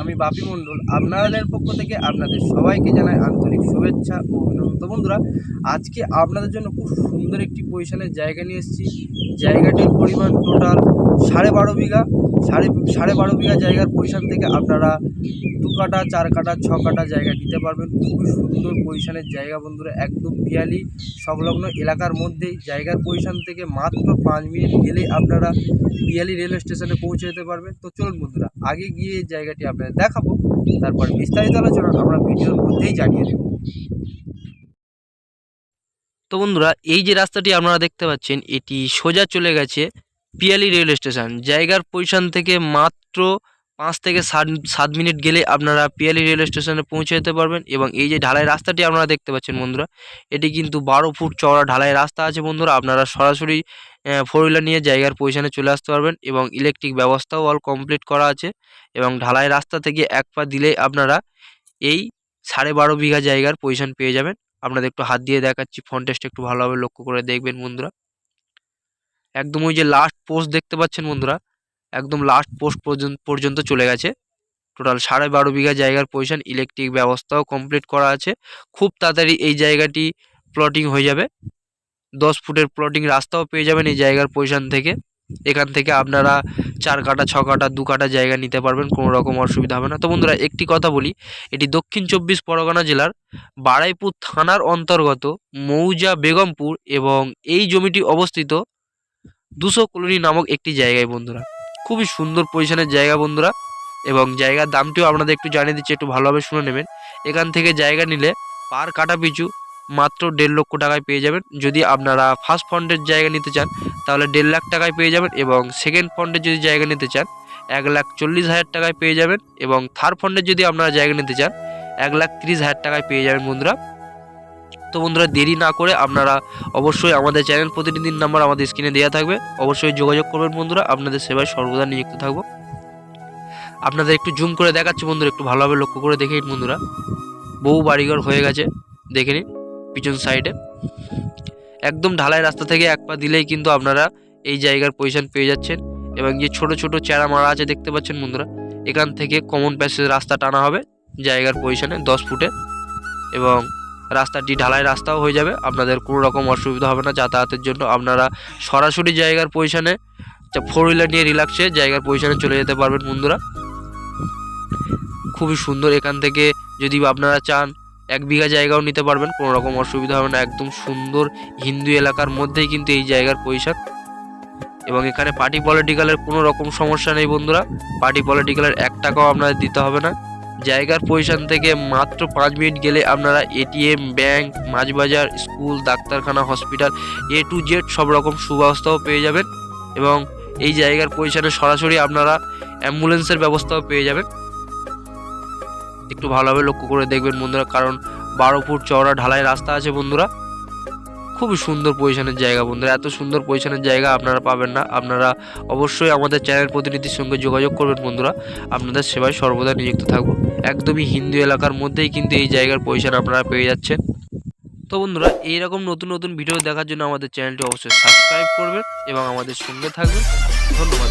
আমি বাপি মণ্ডল। আপনাদের পক্ষ থেকে আপনাদের সবাইকে জানাই আন্তরিক শুভেচ্ছা ও অভিনন্দন। তো বন্ধুরা, আজকে আপনাদের জন্য খুব সুন্দর একটি পজিশনের জায়গা নিয়ে এসেছি। জায়গাটির পরিমাণ টোটাল সাড়ে বারো বিঘা, সাড়ে সাড়ে বারো বিঘা জায়গার পজিশন থেকে আপনারা দু কাটা চার কাটা ছ কাটা জায়গা নিতে পারবেন। খুবই সুন্দর পজিশানের জায়গা বন্ধুরা, একদম পিয়ালি সংলগ্ন এলাকার মধ্যেই। জায়গার পজিশন থেকে মাত্র পাঁচ মিনিট গেলেই আপনারা পিয়ালি রেলওয়ে স্টেশনে পৌঁছে যেতে পারবেন। তো চলুন বন্ধুরা, আগে গিয়ে এই জায়গাটি আপনাদের দেখাবো, তারপর বিস্তারিত আলোচনা আমরা ভিডিওর মধ্যেই জানিয়ে দেবো। তো বন্ধুরা, এই যে রাস্তাটি আপনারা দেখতে পাচ্ছেন, এটি সোজা চলে গেছে পিয়ালি রেল স্টেশন। জায়গার পজিশন থেকে মাত্র পাঁচ থেকে সাত সাত মিনিট গেলে আপনারা পিয়ালি রেল স্টেশনে পৌঁছে যেতে পারবেন এবং এই যে ঢালাই রাস্তাটি আপনারা দেখতে পাচ্ছেন বন্ধুরা, এটি কিন্তু বারো ফুট চওড়া ঢালাই রাস্তা আছে বন্ধুরা, আপনারা সরাসরি ফোর হুইলার নিয়ে জায়গার পজিশনে চলে আসতে পারবেন এবং ইলেকট্রিক ব্যবস্থাও অল কমপ্লিট করা আছে এবং ঢালাই রাস্তা থেকে এক পা দিলেই আপনারা এই সাড়ে বারো বিঘা জায়গার পজিশন পেয়ে যাবেন। আপনাদের একটু হাত দিয়ে দেখাচ্ছি ফন্টেস্ট একটু ভালোভাবে লক্ষ্য করে দেখবেন বন্ধুরা। একদম ওই যে লাস্ট পোস্ট দেখতে পাচ্ছেন বন্ধুরা? একদম লাস্ট পোস্ট পর্যন্ত পর্যন্ত চলে গেছে। টোটাল সাড়ে বারো বিঘা জায়গার পজিশন ইলেকট্রিক ব্যবস্থাও কমপ্লিট করা আছে। খুব তাড়াতাড়ি এই জায়গাটি প্লটিং হয়ে যাবে। দশ ফুটের প্লটিং রাস্তাও পেয়ে যাবেন এই জায়গার পজিশন থেকে। এখান থেকে আপনারা চার কাটা, ছ কাটা, দু কাটা জায়গা নিতে পারবেন, কোনো রকম অসুবিধা হবে না। তো বন্ধুরা, একটি কথা বলি, এটি দক্ষিণ চব্বিশ পরগনা জেলার বাড়াইপুর থানার অন্তর্গত মৌজা বেগমপুর এবং এই জমিটি অবস্থিত দুশো কলোনি নামক একটি জায়গায় বন্ধুরা। খুবই সুন্দর পজিশনের জায়গা বন্ধুরা। এবং জায়গার দামটিও আপনাদের একটু জানিয়ে দিচ্ছি, একটু ভালোভাবে শুনে নেবেন। এখান থেকে জায়গা নিলে পার কাটা পিছু মাত্র দেড় লক্ষ টাকায় পেয়ে যাবেন। যদি আপনারা ফার্স্ট ফন্ডের জায়গা নিতে চান, তাহলে দেড় লাখ টাকায় পেয়ে যাবেন এবং সেকেন্ড ফন্ডের যদি জায়গা নিতে চান, এক লাখ চল্লিশ হাজার টাকায় পেয়ে যাবেন এবং থার্ড ফন্ডের যদি আপনারা জায়গা নিতে চান, এক লাখ তিরিশ হাজার টাকায় পেয়ে যাবেন বন্ধুরা। তো বন্ধুরা, দেরি না করে আপনারা অবশ্যই আমাদের চ্যানেল প্রতিনিধির নাম্বার আমাদের স্ক্রিনে দেওয়া থাকবে। অবশ্যই যোগাযোগ করবেন বন্ধুরা, আপনাদের সেবায় সর্বদা নিযুক্ত থাকব। আপনাদের একটু জুম করে দেখাচ্ছি বন্ধুরা, একটু ভালোভাবে লক্ষ্য করে দেখে নিন বন্ধুরা। বহু বাড়িঘর হয়ে গেছে, দেখে নিন পিছন সাইডে একদম ঢালাই রাস্তা থেকে এক পা দিলেই কিন্তু আপনারা এই জায়গার পজিশন পেয়ে যাচ্ছেন এবং যে ছোট ছোট চেরা মারা আছে দেখতে পাচ্ছেন বন্ধুরা, এখান থেকে কমন প্যাসেজ রাস্তা টানা হবে জায়গার পজিশনে দশ ফুটে এবং রাস্তাটি ঢালাই রাস্তাও হয়ে যাবে। আপনাদের কোনো রকম অসুবিধা হবে না যাতায়াতের জন্য। আপনারা সরাসরি জায়গার পজিশনে ফোর হুইলার নিয়ে রিল্যাক্সে জায়গার পজিশনে চলে যেতে পারবেন বন্ধুরা। খুবই সুন্দর এখান থেকে যদি আপনারা চান, এক বিঘা জায়গাও নিতে পারবেন কোনো রকম অসুবিধা হবে না। একদম সুন্দর হিন্দু এলাকার মধ্যেই কিন্তু এই জায়গার পজিশন এবং এখানে পার্টি পলিটিক্যালের কোনো রকম সমস্যা নেই বন্ধুরা। পার্টি পলিটিক্যালের এক টাকাও আপনাদের দিতে হবে না। জায়গার পজিশন থেকে মাত্র পাঁচ মিনিট গেলে আপনারা এটিএম ব্যাংক মাছবাজার স্কুল ডাক্তারখানা হসপিটাল এ টু জেড সব রকম সুব্যবস্থাও পেয়ে যাবেন এবং এই জায়গার পজিশনে সরাসরি আপনারা অ্যাম্বুলেন্সের ব্যবস্থাও পেয়ে যাবেন। একটু ভালোভাবে লক্ষ্য করে দেখবেন বন্ধুরা, কারণ বারো ফুট চওড়া ঢালাই রাস্তা আছে বন্ধুরা। খুবই সুন্দর পজিশনের জায়গা বন্ধুরা, এত সুন্দর পজিশনের জায়গা আপনারা পাবেন না। আপনারা অবশ্যই আমাদের চ্যানেল প্রতিনিধির সঙ্গে যোগাযোগ করবেন বন্ধুরা। আপনাদের সেবায় সর্বদা নিযুক্ত থাকব। একদমই হিন্দু এলাকার মধ্যেই কিন্তু এই জায়গার পজিশন আপনারা পেয়ে যাচ্ছেন তো বন্ধুরা, এইরকম নতুন নতুন ভিডিও দেখার জন্য আমাদের চ্যানেলটি অবশ্যই সাবস্ক্রাইব করবেন এবং আমাদের সঙ্গে থাকবেন ধন্যবাদ।